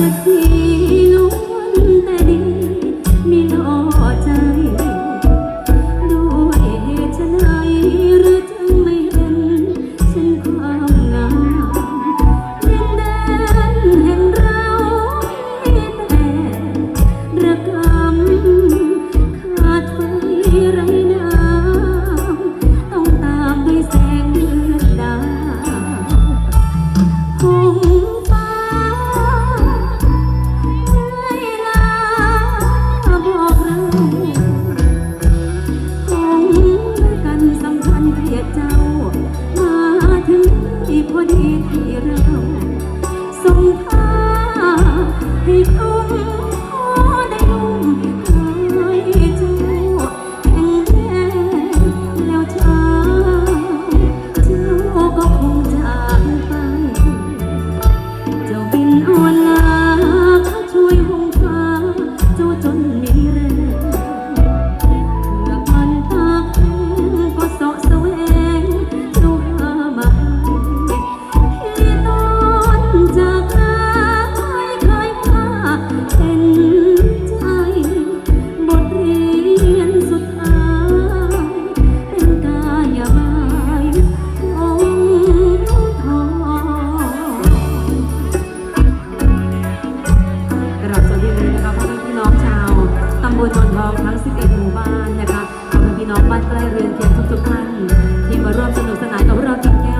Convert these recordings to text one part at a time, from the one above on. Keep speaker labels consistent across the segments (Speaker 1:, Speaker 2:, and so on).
Speaker 1: the sea. วลนนทองทั้ง 11 หมู่บ้านนะคะขอบคุณพี่น้องบ้านใกล้เรือนเคียงทุกๆท่านที่มาร่วมสนุกสนานกับเราจิตแก้ว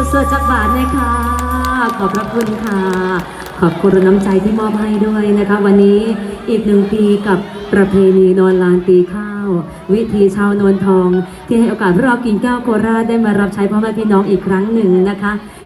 Speaker 1: สดๆจากบาทเลยค่ะ ขอบพระคุณค่ะ ขอบคุณน้ำใจที่มอบให้ด้วยนะคะ วันนี้อีกหนึ่งปีกับประเพณีนอนลานตีข้าว วิธีชาวนวลทอง ที่ให้โอกาสพวกเรากินแก้วโคราชได้มารับใช้พ่อแม่พี่น้องอีกครั้งหนึ่งนะคะ